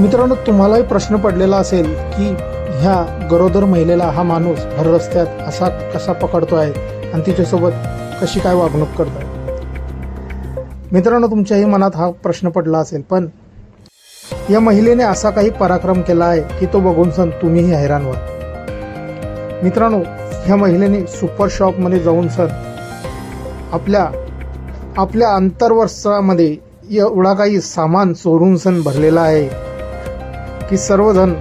मित्रांनो तुम्हालाही प्रश्न पडलेला असेल की ह्या गरोदर महिलेला हा माणूस भर रस्त्यात असा कसा पकडतो आहे आणि तिच्यासोबत कशी काय वागणूक करतोय? मित्रांनो तुमच्याही मनात हा प्रश्न पडला असेल पण या महिलेने असा काही पराक्रम केला आहे की तो बघून सन तुम्हीही हैराण व्हा. मित्रांनो ह्या महिलेने सुपर शॉपमध्ये जाऊन सर आपल्या आपल्या अंतर्वस्त्रामध्ये एवढा काही सामान चोरून सण भरलेला आहे. की सर्वजण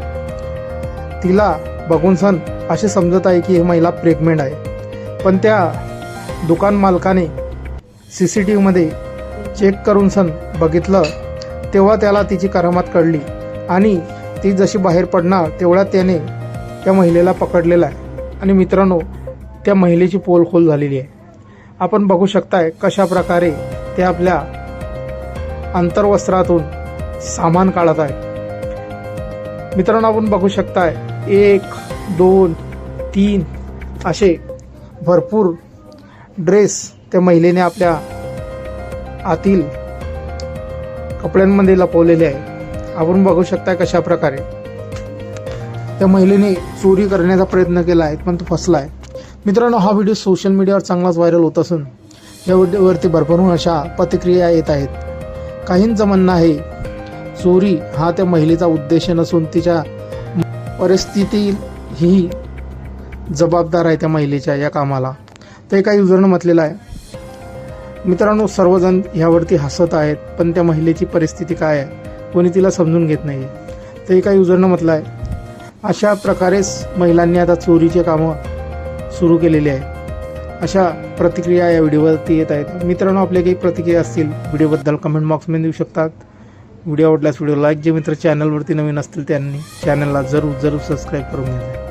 तिला बघून सण असे समजत आहे की ही महिला प्रेग्नेंट आहे. पण त्या दुकान मालकाने सी सी टी व्हीमध्ये चेक करून सण बघितलं तेव्हा त्याला तिची करामात कळली. आणि ती जशी बाहेर पडणार तेवढ्या त्याने त्या महिलेला पकडलेला आहे. आणि मित्रांनो त्या महिलेची पोलखोल झालेली आहे. आपण बघू शकताय कशा प्रकारे ते आपल्या अंतर्वस्त्रातून सामान काढत आहे. मित्रांनो आपण बघू शकताय एक दोन तीन असे भरपूर ड्रेस त्या महिलेने आपल्या आतील कपड्यांमध्ये लपवलेले आहे. आपण बघू शकताय कशा प्रकारे. त्या महिलेने चोरी करण्याचा प्रयत्न केला आहे पण तो फसला आहे मित्रांनो हा व्हिडिओ सोशल मीडियावर चांगलाच व्हायरल होत असून या व्हिडिओवरती भरभरून अशा प्रतिक्रिया येत आहेत. काहींचं म्हणणं आहे चोरी हा त्या महिलेचा उद्देश नसून तिच्या परिस्थिती ही जबाबदार आहे त्या महिलेच्या या कामाला. तर एका युजरनं म्हटलेलं आहे. मित्रांनो सर्वजण ह्यावरती हसत आहेत पण त्या महिलेची परिस्थिती काय आहे? कोणी तिला समजून घेत नाही आहे तर एका युजरनं म्हटलं आहे. अशा प्रकारेच महिलांनी आता चोरीचे कामं सुरू केलेली आहे अशा प्रतिक्रिया या व्हिडिओवरती येत आहेत. मित्रांनो आपल्या काही प्रतिक्रिया असतील व्हिडिओबद्दल कमेंट बॉक्समध्ये देऊ शकतात. व्हिडिओ आवडल्यास व्हिडिओ लाईक जे मित्र चॅनलवरती नवीन असतील त्यांनी चॅनलला जरूर जरूर सबस्क्राईब करून घ्या.